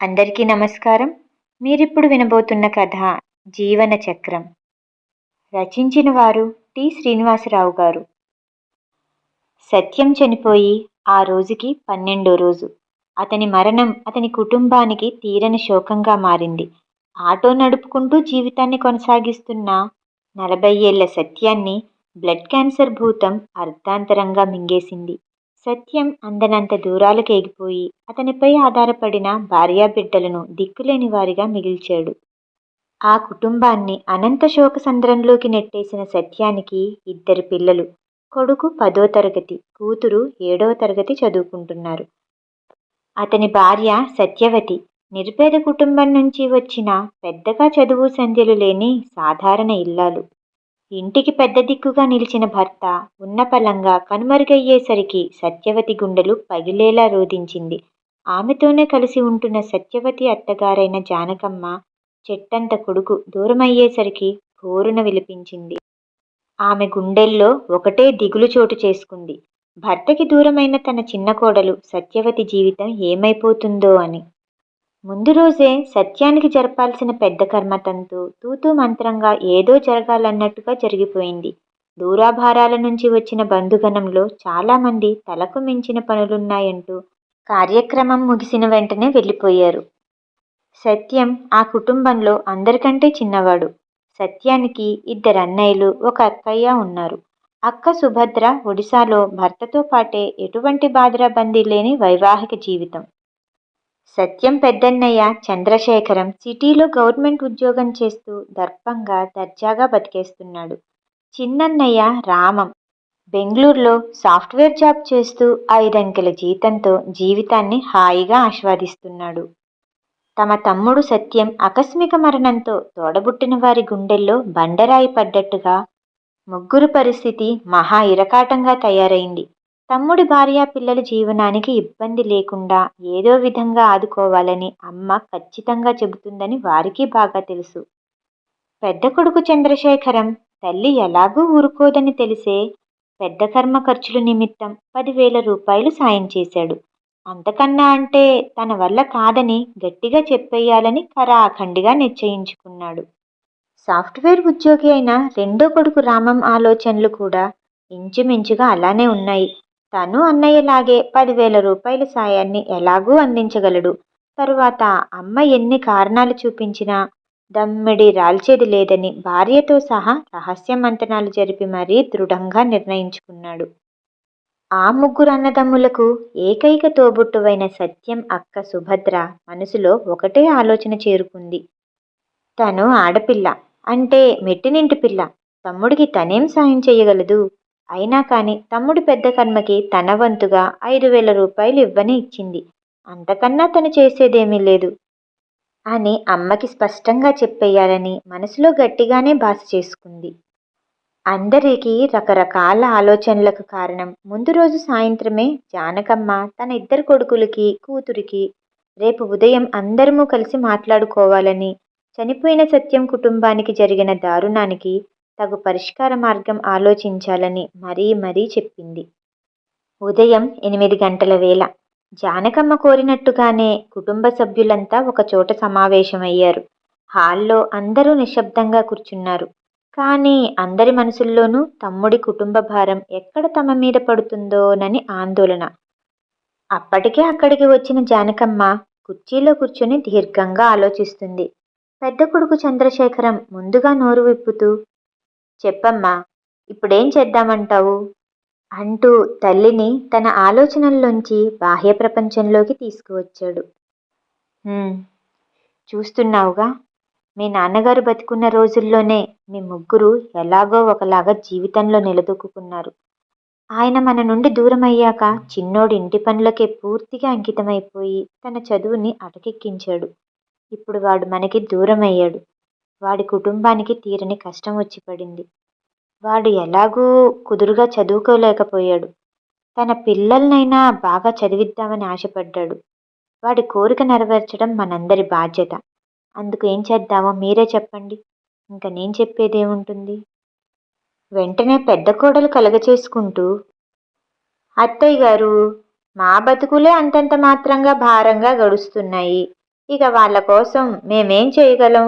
అందరికీ నమస్కారం. మీరిప్పుడు వినబోతున్న కథ జీవన చక్రం. రచించిన వారు టి. శ్రీనివాసరావు గారు. సత్యం చనిపోయి ఆ రోజుకి పన్నెండో రోజు. అతని మరణం అతని కుటుంబానికి తీరని శోకంగా మారింది. ఆటో నడుపుకుంటూ జీవితాన్ని కొనసాగిస్తున్న నలభై ఏళ్ళ సత్యాన్ని బ్లడ్ క్యాన్సర్ భూతం అర్ధాంతరంగా మింగేసింది. సత్యం అందనంత దూరాలకు ఎగిపోయి అతనిపై ఆధారపడిన భార్యాబిడ్డలను దిక్కులేని వారిగా మిగిల్చాడు. ఆ కుటుంబాన్ని అనంత శోక సంద్రంలోకి నెట్టేసిన సత్యానికి ఇద్దరు పిల్లలు కొడుకు పదో తరగతి కూతురు ఏడవ తరగతి చదువుకుంటున్నారు. అతని భార్య సత్యవతి నిరుపేద కుటుంబం నుంచి వచ్చిన పెద్దగా చదువు సంధ్యలు లేని సాధారణ ఇల్లాలు. ఇంటికి పెద్ద దిక్కుగా నిలిచిన భర్త ఉన్నపలంగా కనుమరుగయ్యేసరికి సత్యవతి గుండెలు పగిలేలా రోధించింది. ఆమెతోనే కలిసి ఉంటున్న సత్యవతి అత్తగారైన జానకమ్మ చెట్టంత కొడుకు దూరమయ్యేసరికి ఘోరున విలిపించింది. ఆమె గుండెల్లో ఒకటే దిగులు చోటు చేసుకుంది. భర్తకి దూరమైన తన చిన్న కోడలు సత్యవతి జీవితం ఏమైపోతుందో అని. ముందు రోజే సత్యానికి జరపాల్సిన పెద్ద కర్మతంతు తూతూ మంత్రంగా ఏదో జరగాలన్నట్టుగా జరిగిపోయింది. దూరాభారాల నుంచి వచ్చిన బంధుగణంలో చాలామంది తలకు మించిన పనులున్నాయంటూ కార్యక్రమం ముగిసిన వెంటనే వెళ్ళిపోయారు. సత్యం ఆ కుటుంబంలో అందరికంటే చిన్నవాడు. సత్యానికి ఇద్దరు అన్నయ్యలు ఒక అక్కయ్య ఉన్నారు. అక్క సుభద్ర ఒడిశాలో భర్తతో పాటే ఎటువంటి బాధరాబందీ లేని వైవాహిక జీవితం. సత్యం పెద్దన్నయ్య చంద్రశేఖరం సిటీలో గవర్నమెంట్ ఉద్యోగం చేస్తూ దర్పంగా దర్జాగా బతికేస్తున్నాడు. చిన్నన్నయ్య రామం. బెంగళూరులో సాఫ్ట్వేర్ జాబ్ చేస్తూ ఐదంకెల జీతంతో జీవితాన్ని హాయిగా ఆస్వాదిస్తున్నాడు. తమ తమ్ముడు సత్యం ఆకస్మిక మరణంతో తోడబుట్టిన వారి గుండెల్లో బండరాయి పడ్డట్టుగా ముగ్గురు పరిస్థితి మహా ఇరకాటంగా తయారైంది. తమ్ముడి భార్య పిల్లల జీవనానికి ఇబ్బంది లేకుండా ఏదో విధంగా ఆదుకోవాలని అమ్మ ఖచ్చితంగా చెబుతుందని వారికి బాగా తెలుసు. పెద్ద కొడుకు చంద్రశేఖరం తల్లి ఎలాగూ ఊరుకోదని తెలిసే పెద్ద కర్మ ఖర్చుల నిమిత్తం పదివేల రూపాయలు సాయం చేశాడు. అంతకన్నా అంటే తన వల్ల కాదని గట్టిగా చెప్పేయాలని కరాఖండిగా నిశ్చయించుకున్నాడు. సాఫ్ట్వేర్ ఉద్యోగి అయిన రెండో కొడుకు రామం ఆలోచనలు కూడా ఇంచుమించుగా అలానే ఉన్నాయి. తను అన్నయ్యలాగే పదివేల రూపాయల సాయాన్ని ఎలాగూ అందించగలడు. తరువాత అమ్మ ఎన్ని కారణాలు చూపించినా దమ్మిడి రాల్చేది లేదని భార్యతో సహా రహస్య మంతనాలు జరిపి మరీ దృఢంగా నిర్ణయించుకున్నాడు. ఆ ముగ్గురు అన్నదమ్ములకు ఏకైక తోబుట్టువైన సత్యం అక్క సుభద్ర మనసులో ఒకటే ఆలోచన చేరుకుంది. తను ఆడపిల్ల అంటే మెట్టినింటి పిల్ల తమ్ముడికి తనేం సాయం చేయగలదు? అయినా కానీ తమ్ముడు పెద్ద కర్మకి తన వంతుగా ఐదు వేల రూపాయలు ఇవ్వని ఇచ్చింది. అంతకన్నా తను చేసేదేమీ లేదు. అని అమ్మకి స్పష్టంగా చెప్పేయాలని మనసులో గట్టిగానే భాష చేసుకుంది. అందరికీ రకరకాల ఆలోచనలకు కారణం ముందు రోజు సాయంత్రమే జానకమ్మ తన ఇద్దరు కొడుకులకి కూతురికి రేపు ఉదయం అందరము కలిసి మాట్లాడుకోవాలని చనిపోయిన సత్యం కుటుంబానికి జరిగిన దారుణానికి తగు పరిష్కార మార్గం ఆలోచించాలని మరీ మరీ చెప్పింది. ఉదయం ఎనిమిది గంటల వేళ. జానకమ్మ కోరినట్టుగానే కుటుంబ సభ్యులంతా ఒకచోట సమావేశమయ్యారు. హాల్లో అందరూ నిశ్శబ్దంగా కూర్చున్నారు. కానీ అందరి మనసుల్లోనూ తమ్ముడి కుటుంబ భారం ఎక్కడ తమ మీద పడుతుందోనని ఆందోళన. అప్పటికే అక్కడికి వచ్చిన జానకమ్మ కుర్చీలో కూర్చొని దీర్ఘంగా ఆలోచిస్తుంది. పెద్ద కొడుకు చంద్రశేఖరం ముందుగా నోరు విప్పుతూ చెప్పమ్మా ఇప్పుడేం చేద్దామంటావు? అంటూ తల్లిని తన ఆలోచనల్లోంచి బాహ్య ప్రపంచంలోకి తీసుకువచ్చాడు. చూస్తున్నావుగా. మీ నాన్నగారు బతికున్న రోజుల్లోనే మీ ముగ్గురు ఎలాగో ఒకలాగా జీవితంలో నిలదొక్కున్నారు ఆయన మన నుండి దూరం అయ్యాక చిన్నోడి ఇంటి పనులకే పూర్తిగా అంకితమైపోయి తన చదువుని అటకెక్కించాడు. ఇప్పుడు వాడు మనకి దూరం అయ్యాడు వాడి కుటుంబానికి తీరని కష్టం వచ్చి పడింది. వాడు ఎలాగూ కుదురుగా చదువుకోలేకపోయాడు. తన పిల్లలనైనా బాగా చదివిద్దామని ఆశపడ్డాడు. వాడి కోరిక నెరవేర్చడం మనందరి బాధ్యత. అందుకు ఏం చేద్దామో మీరే చెప్పండి. ఇంకా నేను చెప్పేదేముంటుంది? వెంటనే పెద్ద కోడలు కలగచేసుకుంటూ అత్తయ్య గారు మా బతుకులే అంతంత మాత్రంగా భారంగా గడుస్తున్నాయి. ఇక వాళ్ళ కోసం మేమేం చేయగలం?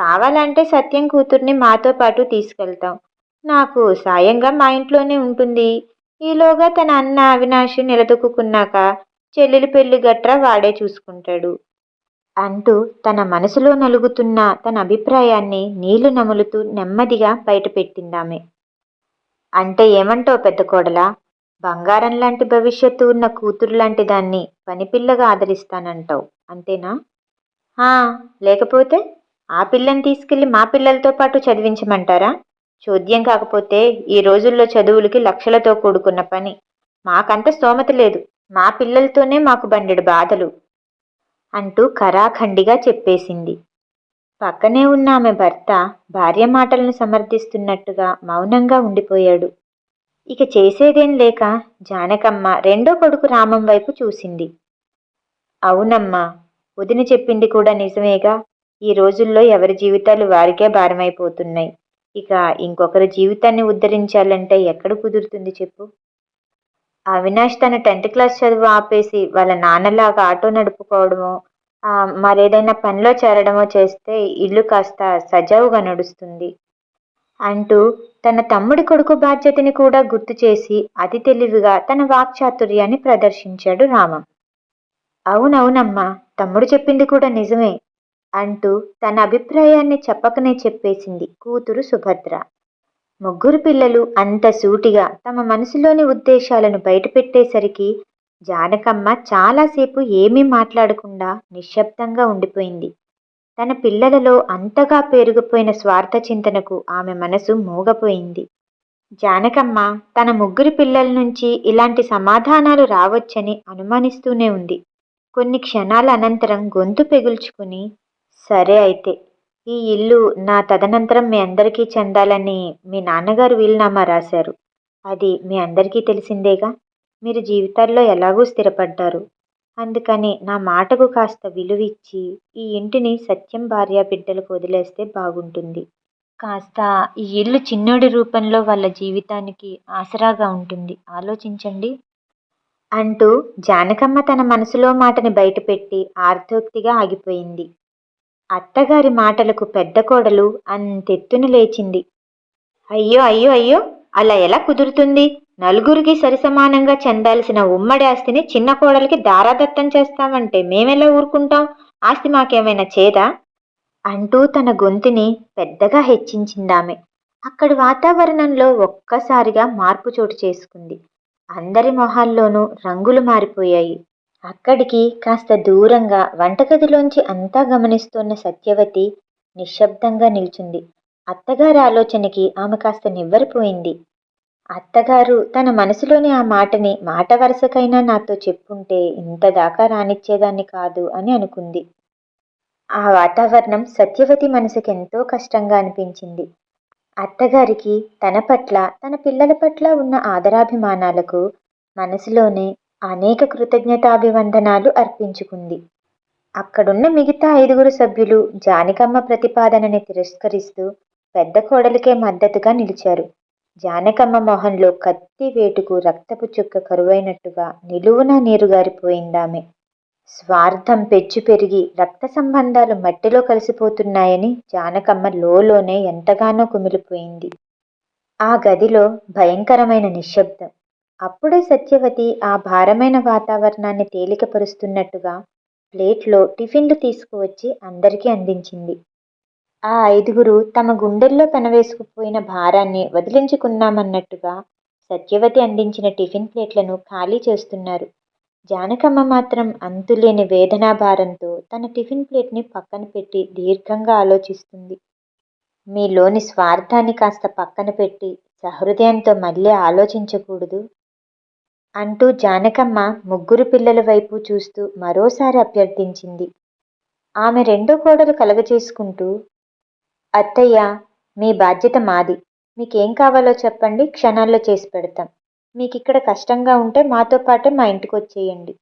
కావాలంటే సత్యం కూతుర్ని మాతో పాటు తీసుకెళ్తాం. నాకు సాయంగా మా ఇంట్లోనే ఉంటుంది. ఈలోగా తన అన్న అవినాష్ నిలదొక్కున్నాక చెల్లెలి పెళ్ళి గట్రా వాడే చూసుకుంటాడు. అంటూ తన మనసులో నలుగుతున్న తన అభిప్రాయాన్ని నీళ్ళు నములుతూ నెమ్మదిగా బయటపెట్టిందామె. అంటే ఏమంటావు పెద్ద కోడలా? బంగారం లాంటి భవిష్యత్తు ఉన్న కూతురు లాంటి దాన్ని పనిపిల్లగా ఆదరిస్తానంటావు అంతేనా? లేకపోతే? ఆ పిల్లని తీసుకెళ్ళి మా పిల్లలతో పాటు చదివించమంటారా? చోద్యం కాకపోతే ఈ రోజుల్లో చదువులకి లక్షలతో కూడుకున్న పని. మాకంత స్తోమత లేదు. మా పిల్లలతోనే మాకు బండెడు బాధలు. అంటూ ఖరాఖండిగా చెప్పేసింది. పక్కనే ఉన్న ఆమె భర్త భార్య మాటలను సమర్థిస్తున్నట్టుగా మౌనంగా ఉండిపోయాడు. ఇక చేసేదేం లేక జానకమ్మ రెండో కొడుకు రామం వైపు చూసింది. అవునమ్మా వదిన చెప్పింది కూడా నిజమేగా? ఈ రోజుల్లో ఎవరి జీవితాలు వారికే భారమైపోతున్నాయి. ఇక ఇంకొకరి జీవితాన్ని ఉద్ధరించాలంటే ఎక్కడ కుదురుతుంది చెప్పు? అవినాష్ తన టెన్త్ క్లాస్ చదువు ఆపేసి వాళ్ళ నాన్నలాగా ఆటో నడుపుకోవడమో మరేదైనా పనిలో చేరడమో చేస్తే ఇల్లు కాస్త సజావుగా నడుస్తుంది. అంటూ తన తమ్ముడి కొడుకు బాధ్యతని కూడా గుర్తు చేసి అతి తెలివిగా తన వాక్చాతుర్యాన్ని ప్రదర్శించాడు రామం. అవునవునమ్మా తమ్ముడు చెప్పింది కూడా నిజమే. అంటూ తన అభిప్రాయాన్ని చెప్పకనే చెప్పేసింది కూతురు సుభద్ర. ముగ్గురు పిల్లలు అంత సూటిగా తమ మనసులోని ఉద్దేశాలను బయటపెట్టేసరికి జానకమ్మ చాలాసేపు ఏమీ మాట్లాడకుండా నిశ్శబ్దంగా ఉండిపోయింది. తన పిల్లలలో అంతగా పెరిగిపోయిన స్వార్థ చింతనకు ఆమె మనసు మూగపోయింది. జానకమ్మ తన ముగ్గురు పిల్లల నుంచి ఇలాంటి సమాధానాలు రావచ్చని అనుమానిస్తూనే ఉంది. కొన్ని క్షణాల అనంతరం గొంతు పెగుల్చుకుని సరే అయితే. ఈ ఇల్లు నా తదనంతరం మీ అందరికీ చెందాలని మీ నాన్నగారు వీలునామా రాశారు. అది మీ అందరికీ తెలిసిందేగా? మీరు జీవితాల్లో ఎలాగూ స్థిరపడ్డారు. అందుకని నా మాటకు కాస్త విలువిచ్చి ఈ ఇంటిని సత్యం భార్య బిడ్డలకు వదిలేస్తే బాగుంటుంది. కాస్త ఈ ఇల్లు చిన్నోడి రూపంలో వాళ్ళ జీవితానికి ఆసరాగా ఉంటుంది. ఆలోచించండి. అంటూ జానకమ్మ తన మనసులో మాటని బయటపెట్టి ఆర్థోక్తిగా ఆగిపోయింది. అత్తగారి మాటలకు పెద్ద కోడలు అంతెత్తును లేచింది. అయ్యో అయ్యో అయ్యో అలా ఎలా కుదురుతుంది? నలుగురికి సరిసమానంగా చెందాల్సిన ఉమ్మడి ఆస్తిని చిన్న కోడలికి దారాదత్తం చేస్తామంటే మేమెలా ఊరుకుంటాం? ఆస్తి మాకేమైనా చేదా? అంటూ తన గొంతుని పెద్దగా హెచ్చించిందామె. అక్కడి వాతావరణంలో ఒక్కసారిగా మార్పు చోటు చేసుకుంది. అందరి మొహాల్లోనూ రంగులు మారిపోయాయి. అక్కడికి కాస్త దూరంగా వంటగదిలోంచి అంతా గమనిస్తున్న సత్యవతి నిశ్శబ్దంగా నిల్చుంది. అత్తగారి ఆలోచనకి ఆమె కాస్త నివ్వరిపోయింది. అత్తగారు తన మనసులోని ఆ మాటని మాట వరుసకైనా నాతో చెప్పుంటే ఇంత దాకా రానిచ్చేదాన్ని కాదు అని అనుకుంది. ఆ వాతావరణం సత్యవతి మనసుకెంతో కష్టంగా అనిపించింది. అత్తగారికి తన పట్ల తన పిల్లల పట్ల ఉన్న ఆదరాభిమానాలకు మనసులోనే అనేక కృతజ్ఞతాభివందనాలు అర్పించుకుంది. అక్కడున్న మిగతా ఐదుగురు సభ్యులు జానకమ్మ ప్రతిపాదనని తిరస్కరిస్తూ పెద్ద కోడలికే మద్దతుగా నిలిచారు. జానకమ్మ మొహంలో కత్తి వేటుకు రక్తపు చుక్క కరువైనట్టుగా నిలువునా నీరుగారిపోయిందామె. స్వార్థం పెచ్చు పెరిగి రక్త సంబంధాలు మట్టిలో కలిసిపోతున్నాయని జానకమ్మ లోలోనే ఎంతగానో కుమిలిపోయింది. ఆ గదిలో భయంకరమైన నిశ్శబ్దం. అప్పుడే సత్యవతి ఆ భారమైన వాతావరణాన్ని తేలికపరుస్తున్నట్టుగా ప్లేట్లో టిఫిన్లు తీసుకువచ్చి అందరికీ అందించింది. ఆ ఐదుగురు తమ గుండెల్లో పెనవేసుకుపోయిన భారాన్ని వదిలించుకున్నామన్నట్టుగా సత్యవతి అందించిన టిఫిన్ ప్లేట్లను ఖాళీ చేస్తున్నారు. జానకమ్మ మాత్రం అంతులేని వేదనాభారంతో తన టిఫిన్ ప్లేట్ని పక్కన పెట్టి దీర్ఘంగా ఆలోచిస్తుంది. మీలోని స్వార్థాన్ని కాస్త పక్కన పెట్టి సహృదయంతో మళ్ళీ ఆలోచించకూడదు. అంటూ జానకమ్మ ముగ్గురు పిల్లల వైపు చూస్తూ మరోసారి అభ్యర్థించింది. ఆమె రెండో కోడలు కలగజేసుకుంటూ అత్తయ్య మీ బాధ్యత మాది. మీకేం కావాలో చెప్పండి క్షణాల్లో చేసి పెడతాం. మీకు ఇక్కడ కష్టంగా ఉంటే మాతో పాటే మా ఇంటికి వచ్చేయండి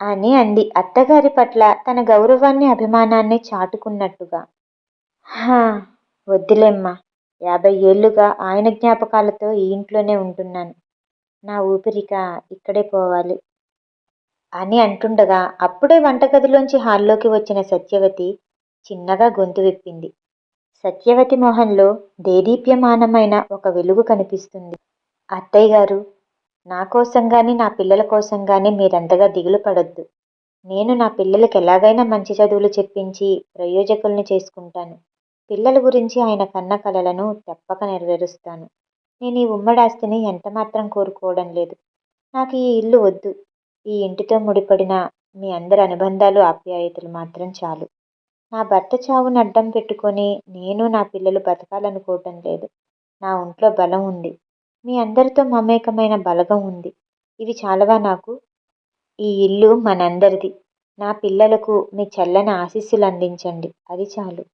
అని అంది. అత్తగారి పట్ల తన గౌరవాన్ని అభిమానాన్ని చాటుకున్నట్టుగా. హా వద్దులేమ్మా. యాభై ఏళ్ళుగా ఆయన జ్ఞాపకాలతో ఈ ఇంట్లోనే ఉంటున్నాను. నా ఊపిరిక ఇక్కడే పోవాలి అని అంటుండగా అప్పుడే వంటగదిలోంచి హాల్లోకి వచ్చిన సత్యవతి చిన్నగా గొంతు విప్పింది. సత్యవతి మొహంలో దేదీప్యమానమైన ఒక వెలుగు కనిపిస్తుంది. అత్తయ్య గారు నా కోసం కానీ నా పిల్లల కోసం కానీ మీరంతగా దిగులు పడొద్దు. నేను నా పిల్లలకి ఎలాగైనా మంచి చదువులు చెప్పించి ప్రయోజకుల్ని చేసుకుంటాను. పిల్లల గురించి ఆయన కన్న కలలను తప్పక నెరవేరుస్తాను. నేను ఈ ఉమ్మడాస్తిని ఎంతమాత్రం ఎంత మాత్రం కోరుకోవడం లేదు. నాకు ఈ ఇల్లు వద్దు. ఈ ఇంటితో ముడిపడిన మీ అందరి అనుబంధాలు ఆప్యాయతలు మాత్రం చాలు. నా భర్త చావును అడ్డం పెట్టుకొని నేను నా పిల్లలు బతకాలనుకోవటం లేదు. నా ఒంట్లో బలం ఉంది. మీ అందరితో మమేకమైన బలగం ఉంది. ఇవి చాలవా నాకు? ఈ ఇల్లు మనందరిది. నా పిల్లలకు మీ చల్లని ఆశీస్సులు అందించండి. అది చాలు.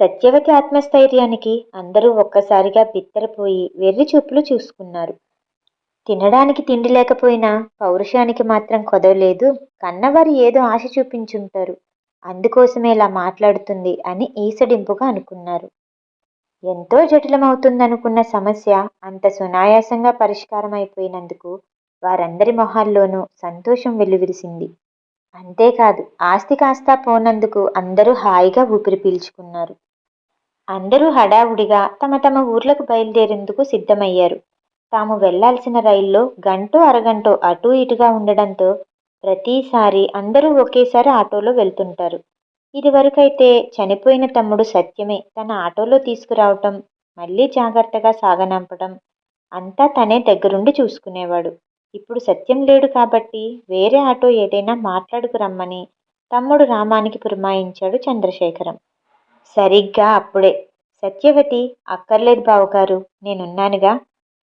సత్యవతి ఆత్మస్థైర్యానికి అందరూ ఒక్కసారిగా బిత్తరపోయి వెర్రి చూపులు చూసుకున్నారు. తినడానికి తిండి లేకపోయినా పౌరుషానికి మాత్రం కొదవలేదు. కన్నవారు ఏదో ఆశ చూపించుంటారు. అందుకోసమే ఇలా మాట్లాడుతుంది అని ఈసడింపుగా అనుకున్నారు. ఎంతో జటిలమవుతుందనుకున్న సమస్య అంత సునాయాసంగా పరిష్కారం అయిపోయినందుకు వారందరి మొహాల్లోనూ సంతోషం వెలువిరిసింది. అంతేకాదు ఆస్తి కాస్త పోనందుకు అందరూ హాయిగా ఊపిరి పీల్చుకున్నారు. అందరూ హడావుడిగా తమ తమ ఊర్లకు బయలుదేరేందుకు సిద్ధమయ్యారు. తాము వెళ్ళాల్సిన రైల్లో గంటో అరగంటో అటూ ఇటుగా ఉండడంతో ప్రతిసారి అందరూ ఒకేసారి ఆటోలో వెళ్తుంటారు. ఇదివరకైతే చనిపోయిన తమ్ముడు సత్యమే తన ఆటోలో తీసుకురావటం మళ్ళీ జాగ్రత్తగా సాగనంపడం అంతా తనే దగ్గరుండి చూసుకునేవాడు. ఇప్పుడు సత్యం లేడు కాబట్టి వేరే ఆటో ఏదైనా మాట్లాడుకు రమ్మని తమ్ముడు రామానికి పురమాయించాడు చంద్రశేఖరం. సరిగ్గా అప్పుడే. సత్యవతి అక్కర్లేదు బావగారు నేనున్నానుగా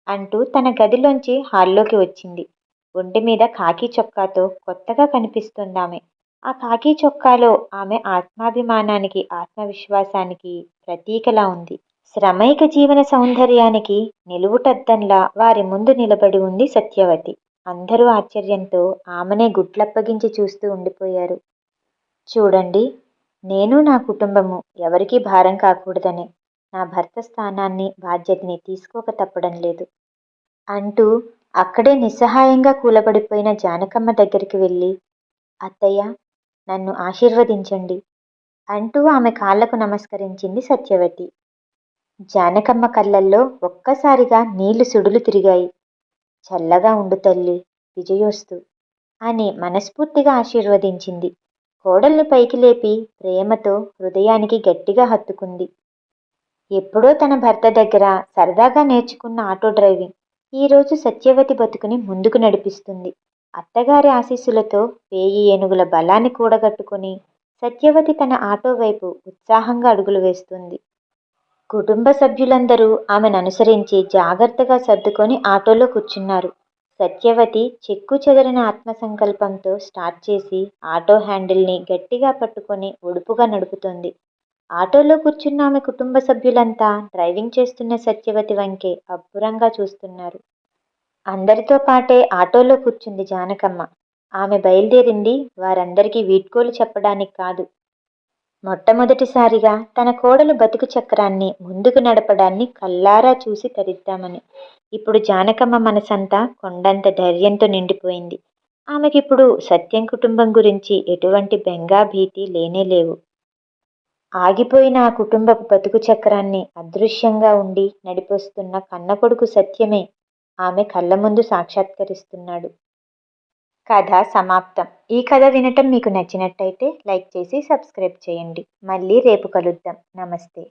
అంటూ తన గదిలోంచి హాల్లోకి వచ్చింది. ఒంటి మీద కాకి చొక్కాతో కొత్తగా కనిపిస్తుందామె. ఆ కాకి చొక్కాలో ఆమె ఆత్మాభిమానానికి ఆత్మవిశ్వాసానికి ప్రతీకలా ఉంది. శ్రమైక జీవన సౌందర్యానికి నిలువుటద్దంలా వారి ముందు నిలబడి ఉంది సత్యవతి. అందరూ ఆశ్చర్యంతో ఆమెనే గుడ్లప్పగించి చూస్తూ ఉండిపోయారు. చూడండి నేను నా కుటుంబము ఎవరికీ భారం కాకూడదని నా భర్త స్థానాన్ని బాధ్యతని తీసుకోక తప్పడం లేదు. అంటూ అక్కడే నిస్సహాయంగా కూలబడిపోయిన జానకమ్మ దగ్గరికి వెళ్ళి అత్తయ్య నన్ను ఆశీర్వదించండి అంటూ ఆమె కాళ్ళకు నమస్కరించింది సత్యవతి. జానకమ్మ కళ్ళల్లో ఒక్కసారిగా నీళ్ళు సుడులు తిరిగాయి. చల్లగా ఉండు తల్లి విజయోస్తు అని మనస్ఫూర్తిగా ఆశీర్వదించింది. కోడల్ని పైకి లేపి ప్రేమతో హృదయానికి గట్టిగా హత్తుకుంది. ఎప్పుడో తన భర్త దగ్గర సరదాగా నేర్చుకున్న ఆటో డ్రైవింగ్ ఈరోజు సత్యవతి బతుకుని ముందుకు నడిపిస్తుంది. అత్తగారి ఆశీస్సులతో వేయి ఏనుగుల బలాన్ని కూడగట్టుకుని సత్యవతి తన ఆటో వైపు ఉత్సాహంగా అడుగులు వేస్తుంది. కుటుంబ సభ్యులందరూ ఆమెను అనుసరించి జాగ్రత్తగా సర్దుకొని ఆటోలో కూర్చున్నారు. సత్యవతి చెక్కు చెదరిన ఆత్మసంకల్పంతో స్టార్ట్ చేసి ఆటో హ్యాండిల్ని గట్టిగా పట్టుకొని ఒడుపుగా నడుపుతోంది. ఆటోలో కూర్చున్న ఆమె కుటుంబ సభ్యులంతా డ్రైవింగ్ చేస్తున్న సత్యవతి వంకే అబ్బురంగా చూస్తున్నారు. అందరితో పాటే ఆటోలో కూర్చుంది జానకమ్మ. ఆమె బయలుదేరింది వారందరికీ వీడ్కోలు చెప్పడానికి కాదు. మొట్టమొదటిసారిగా తన కోడలు బతుకు చక్రాన్ని ముందుకు నడపడాన్ని కల్లారా చూసి తరిద్దామని. ఇప్పుడు జానకమ్మ మనసంతా కొండంత ధైర్యంతో నిండిపోయింది. ఆమెకిప్పుడు సత్యం కుటుంబం గురించి ఎటువంటి బెంగా భీతి లేనే లేవు. ఆగిపోయిన ఆ కుటుంబపు బతుకు చక్రాన్ని అదృశ్యంగా ఉండి నడిపొస్తున్న కన్న కొడుకు సత్యమే ఆమె కళ్ళ ముందు సాక్షాత్కరిస్తున్నాడు. కథ సమాప్తం. ఈ కథ వినటం మీకు నచ్చినట్టయితే లైక్ చేసి సబ్స్క్రైబ్ చేయండి. మళ్ళీ రేపు కలుద్దాం. నమస్తే.